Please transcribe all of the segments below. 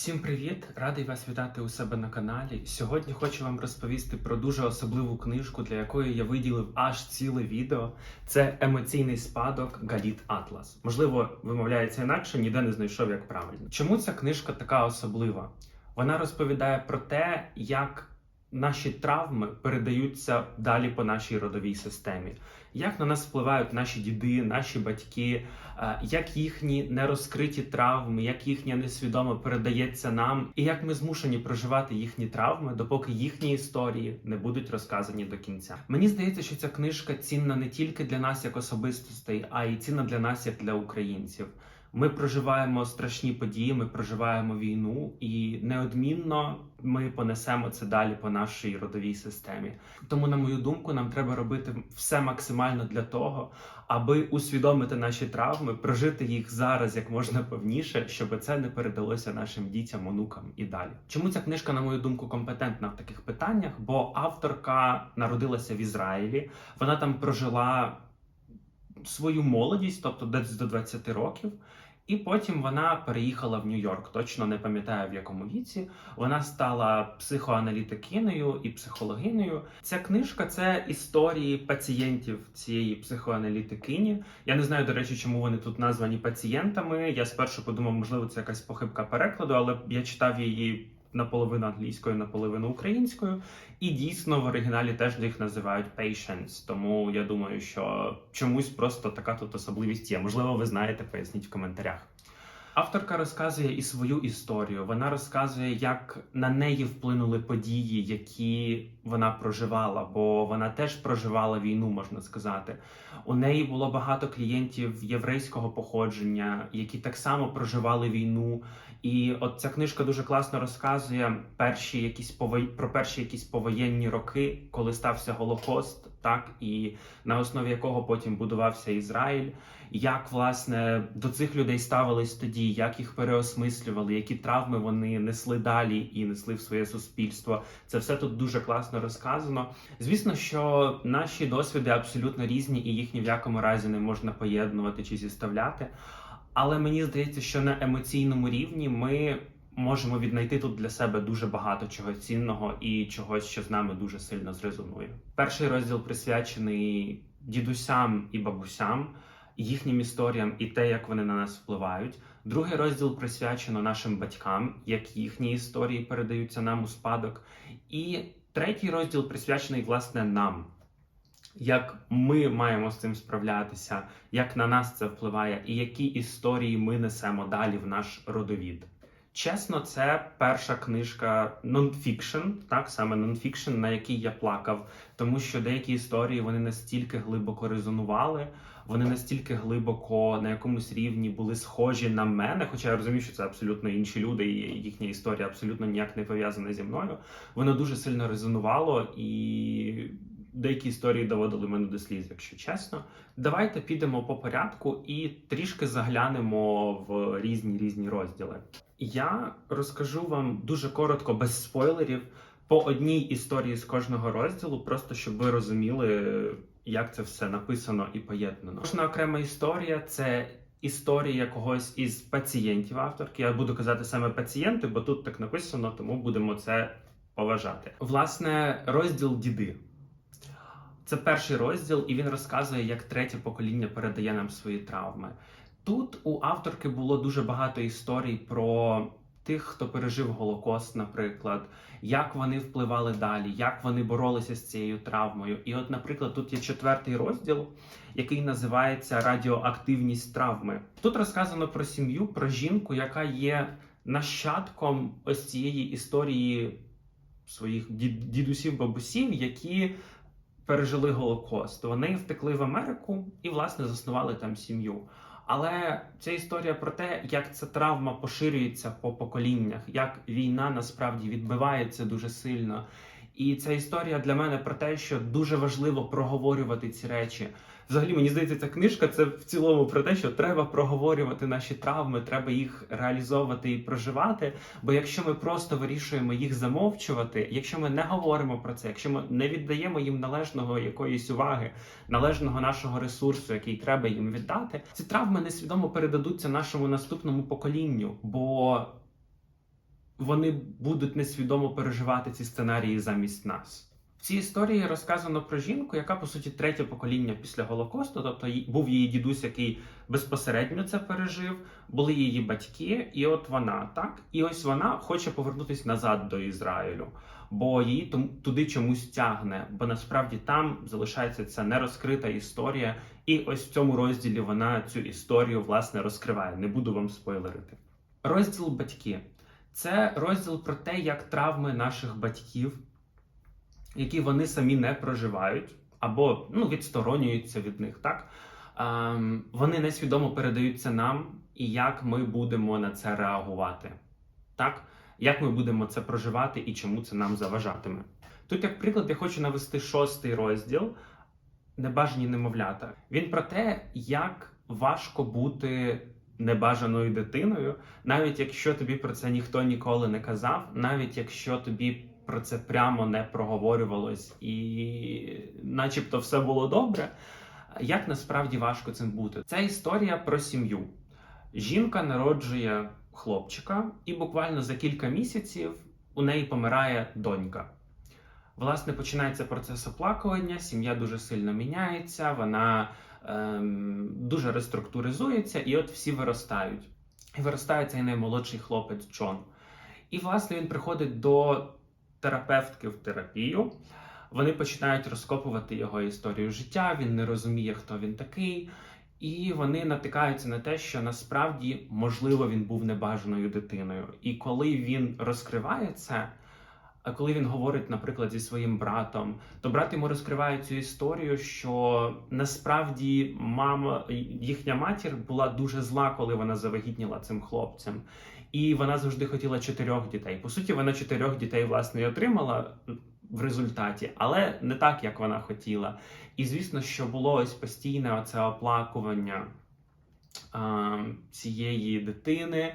Всім привіт! Радий вас вітати у себе на каналі. Сьогодні хочу вам розповісти про дуже особливу книжку, для якої я виділив аж ціле відео. Це емоційний спадок Галіт Атлас. Можливо, вимовляється інакше, ніде не знайшов як правильно. Чому ця книжка така особлива? Вона розповідає про те, як наші травми передаються далі по нашій родовій системі, як на нас впливають наші діди, наші батьки, е, як їхні нерозкриті травми, як їхнє несвідоме передається нам, і як ми змушені проживати їхні травми, допоки їхні історії не будуть розказані до кінця. Мені здається, що ця книжка цінна не тільки для нас як особистостей, а й цінна для нас як для українців. Ми проживаємо страшні події, ми проживаємо війну, і неодмінно ми понесемо це далі по нашій родовій системі. Тому, на мою думку, нам треба робити все максимально для того, аби усвідомити наші травми, прожити їх зараз як можна повніше, щоб це не передалося нашим дітям, онукам і далі. Чому ця книжка, на мою думку, компетентна в таких питаннях? Бо авторка народилася в Ізраїлі, вона там прожила свою молодість, тобто десь до 20 років. І потім вона переїхала в Нью-Йорк. Точно не пам'ятаю в якому віці. Вона стала психоаналітикиною і психологинею. Ця книжка це історії пацієнтів цієї психоаналітикині. Я не знаю, до речі, чому вони тут названі пацієнтами. Я спершу подумав, можливо, це якась похибка перекладу, але я читав її наполовину англійською, наполовину українською. І дійсно в оригіналі теж їх називають patients. Тому я думаю, що чомусь просто така тут особливість є. Можливо, ви знаєте, поясніть в коментарях. Авторка розказує і свою історію. Вона розказує, як на неї вплинули події, які вона проживала, бо вона теж проживала війну, можна сказати. У неї було багато клієнтів єврейського походження, які так само проживали війну. І от ця книжка дуже класно розказує перші якісь пової... про перші якісь повоєнні роки, коли стався Голокост, так і на основі якого потім будувався Ізраїль. Як власне до цих людей ставились тоді, як їх переосмислювали, які травми вони несли далі і несли в своє суспільство. Це все тут дуже класно розказано. Звісно, що наші досвіди абсолютно різні, і їх ні в якому разі не можна поєднувати чи зіставляти. Але мені здається, що на емоційному рівні ми можемо віднайти тут для себе дуже багато чого цінного і чогось, що з нами дуже сильно зрезонує. Перший розділ присвячений дідусям і бабусям, їхнім історіям і те, як вони на нас впливають. Другий розділ присвячено нашим батькам, як їхні історії передаються нам у спадок. І третій розділ присвячений власне нам як ми маємо з цим справлятися, як на нас це впливає, і які історії ми несемо далі в наш родовід. Чесно, це перша книжка нонфікшн, так саме нонфікшн, на якій я плакав, тому що деякі історії вони настільки глибоко резонували, вони настільки глибоко на якомусь рівні були схожі на мене. Хоча я розумію, що це абсолютно інші люди, і їхня історія абсолютно ніяк не пов'язана зі мною. Воно дуже сильно резонувало і деякі історії доводили мене до сліз, якщо чесно. Давайте підемо по порядку і трішки заглянемо в різні різні розділи. Я розкажу вам дуже коротко, без спойлерів, по одній історії з кожного розділу, просто щоб ви розуміли, як це все написано і поєднано. Кожна окрема історія це. Історія когось із пацієнтів авторки. Я буду казати саме пацієнти, бо тут так написано, тому будемо це поважати. Власне, розділ діди. Це перший розділ, і він розказує, як третє покоління передає нам свої травми. Тут у авторки було дуже багато історій про тих, хто пережив Голокост, наприклад, як вони впливали далі, як вони боролися з цією травмою. І, от, наприклад, тут є четвертий розділ, який називається Радіоактивність травми. Тут розказано про сім'ю, про жінку, яка є нащадком ось цієї історії своїх дідусів, бабусів, які пережили Голокост. Вони втекли в Америку і, власне, заснували там сім'ю. Але ця історія про те, як ця травма поширюється по поколіннях, як війна насправді відбивається дуже сильно. І ця історія для мене про те, що дуже важливо проговорювати ці речі. Взагалі, мені здається, ця книжка це в цілому про те, що треба проговорювати наші травми, треба їх реалізовувати і проживати. Бо якщо ми просто вирішуємо їх замовчувати, якщо ми не говоримо про це, якщо ми не віддаємо їм належного якоїсь уваги, належного нашого ресурсу, який треба їм віддати, ці травми несвідомо передадуться нашому наступному поколінню. бо вони будуть несвідомо переживати ці сценарії замість нас. В цій історії розказано про жінку, яка по суті третє покоління після Голокосту, тобто був її дідусь, який безпосередньо це пережив, були її батьки, і от вона так. І ось вона хоче повернутися назад до Ізраїлю, бо її туди чомусь тягне, бо насправді там залишається ця нерозкрита історія, і ось в цьому розділі вона цю історію власне розкриває. Не буду вам спойлерити. Розділ батьки це розділ про те, як травми наших батьків, які вони самі не проживають, або ну, відсторонюються від них, так ем, вони несвідомо передаються нам, і як ми будемо на це реагувати, так? Як ми будемо це проживати і чому це нам заважатиме. Тут, як приклад, я хочу навести шостий розділ Небажані немовлята. Він про те, як важко бути небажаною дитиною, навіть якщо тобі про це ніхто ніколи не казав, навіть якщо тобі про це прямо не проговорювалось, і начебто все було добре. Як насправді важко цим бути? Це історія про сім'ю. Жінка народжує хлопчика, і буквально за кілька місяців у неї помирає донька. Власне, починається процес оплакування, сім'я дуже сильно міняється, вона ем, дуже реструктуризується, і от всі виростають. І виростає цей наймолодший хлопець Джон. І, власне, він приходить до терапевтки в терапію. Вони починають розкопувати його історію життя, він не розуміє, хто він такий. І вони натикаються на те, що насправді можливо він був небажаною дитиною. І коли він розкриває це, а коли він говорить, наприклад, зі своїм братом, то брат йому розкриває цю історію, що насправді мама, їхня матір була дуже зла, коли вона завагітніла цим хлопцем. І вона завжди хотіла чотирьох дітей. По суті, вона чотирьох дітей власне і отримала в результаті, але не так, як вона хотіла. І звісно, що було ось постійне оце оплакування а, цієї дитини,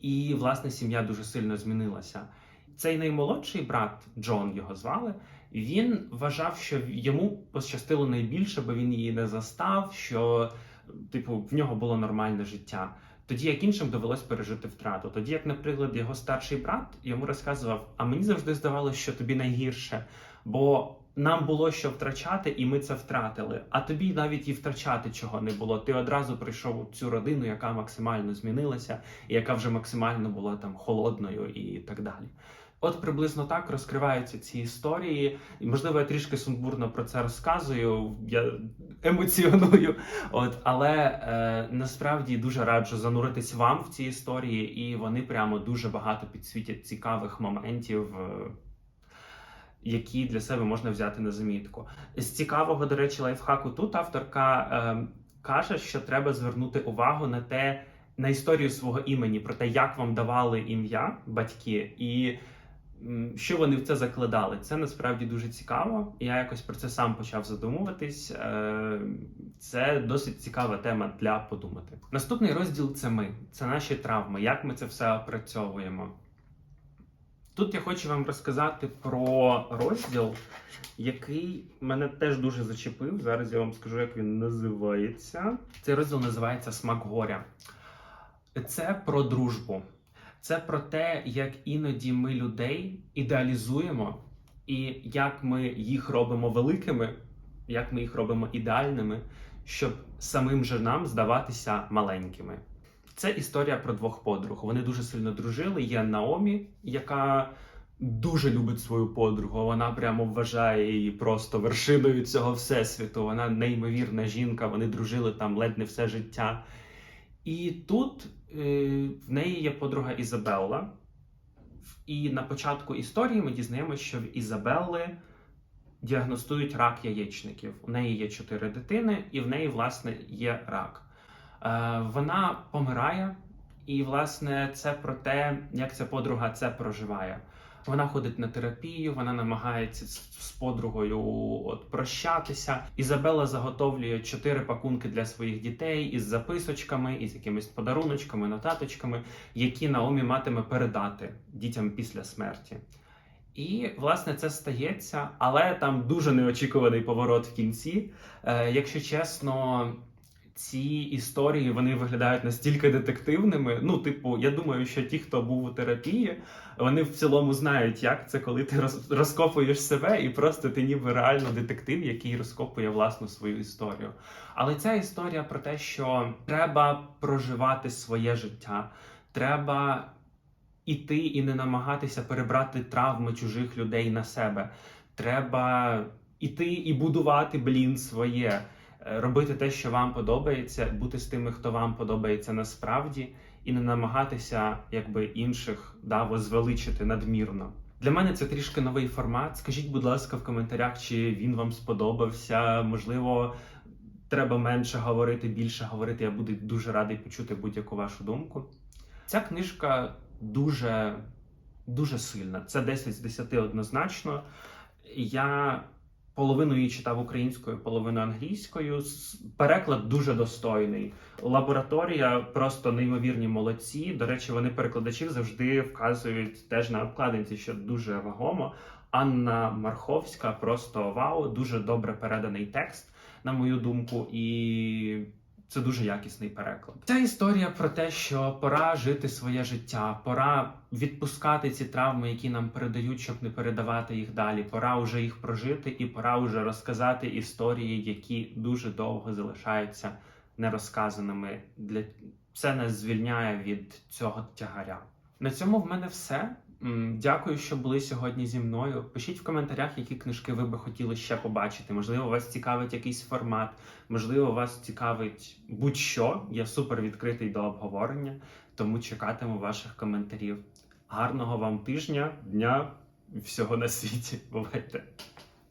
і власне сім'я дуже сильно змінилася. Цей наймолодший брат Джон його звали. Він вважав, що йому пощастило найбільше, бо він її не застав. Що, типу, в нього було нормальне життя. Тоді як іншим довелось пережити втрату. Тоді, як, наприклад, його старший брат йому розказував: а мені завжди здавалося, що тобі найгірше, бо нам було що втрачати, і ми це втратили. А тобі навіть і втрачати чого не було. Ти одразу прийшов у цю родину, яка максимально змінилася, і яка вже максимально була там холодною і так далі. От приблизно так розкриваються ці історії. І можливо, я трішки сумбурно про це розказую. Я емоціоную. От, але е, насправді дуже раджу зануритись вам в ці історії, і вони прямо дуже багато підсвітять цікавих моментів. Е, які для себе можна взяти на замітку. З цікавого, до речі, лайфхаку тут авторка е, каже, що треба звернути увагу на те, на історію свого імені, про те, як вам давали ім'я батьки, і що вони в це закладали. Це насправді дуже цікаво. Я якось про це сам почав задумуватись. Е, Це досить цікава тема для подумати. Наступний розділ це ми, це наші травми, як ми це все опрацьовуємо. Тут я хочу вам розказати про розділ, який мене теж дуже зачепив. Зараз я вам скажу, як він називається. Цей розділ називається Смак горя. Це про дружбу. Це про те, як іноді ми людей ідеалізуємо, і як ми їх робимо великими, як ми їх робимо ідеальними, щоб самим же нам здаватися маленькими. Це історія про двох подруг. Вони дуже сильно дружили. Є Наомі, яка дуже любить свою подругу. Вона прямо вважає її просто вершиною цього всесвіту. Вона неймовірна жінка. Вони дружили там ледь не все життя. І тут в неї є подруга Ізабелла. І на початку історії ми дізнаємося, що в Ізабелли діагностують рак яєчників. У неї є чотири дитини, і в неї, власне, є рак. Е, Вона помирає, і, власне, це про те, як ця подруга це проживає. Вона ходить на терапію, вона намагається з подругою от прощатися. Ізабела заготовлює чотири пакунки для своїх дітей із записочками, із якимись подаруночками, нотаточками, які Наомі матиме передати дітям після смерті. І власне це стається, але там дуже неочікуваний поворот в кінці. Е, якщо чесно, ці історії вони виглядають настільки детективними. Ну, типу, я думаю, що ті, хто був у терапії, вони в цілому знають, як це, коли ти роз- розкопуєш себе, і просто ти ніби реально детектив, який розкопує власну свою історію. Але ця історія про те, що треба проживати своє життя, треба іти і не намагатися перебрати травми чужих людей на себе. Треба іти і будувати блін своє, робити те, що вам подобається, бути з тими, хто вам подобається насправді, і не намагатися якби інших да, возвеличити надмірно. Для мене це трішки новий формат. Скажіть, будь ласка, в коментарях, чи він вам сподобався. Можливо, треба менше говорити, більше говорити. Я буду дуже радий почути будь-яку вашу думку. Ця книжка дуже, дуже сильна. Це 10 з 10 однозначно. Я половину її читав українською, половину англійською. Переклад дуже достойний. Лабораторія просто неймовірні молодці. До речі, вони перекладачів завжди вказують теж на обкладинці, що дуже вагомо. Анна Марховська просто вау, дуже добре переданий текст, на мою думку, і це дуже якісний переклад. Ця історія про те, що пора жити своє життя, пора відпускати ці травми, які нам передають, щоб не передавати їх далі. Пора вже їх прожити, і пора вже розказати історії, які дуже довго залишаються нерозказаними. Для це нас звільняє від цього тягаря. На цьому в мене все. Дякую, що були сьогодні зі мною. Пишіть в коментарях, які книжки ви би хотіли ще побачити. Можливо, вас цікавить якийсь формат, можливо, вас цікавить будь-що. Я супер відкритий до обговорення, тому чекатиму ваших коментарів. Гарного вам тижня, дня, всього на світі. Бувайте!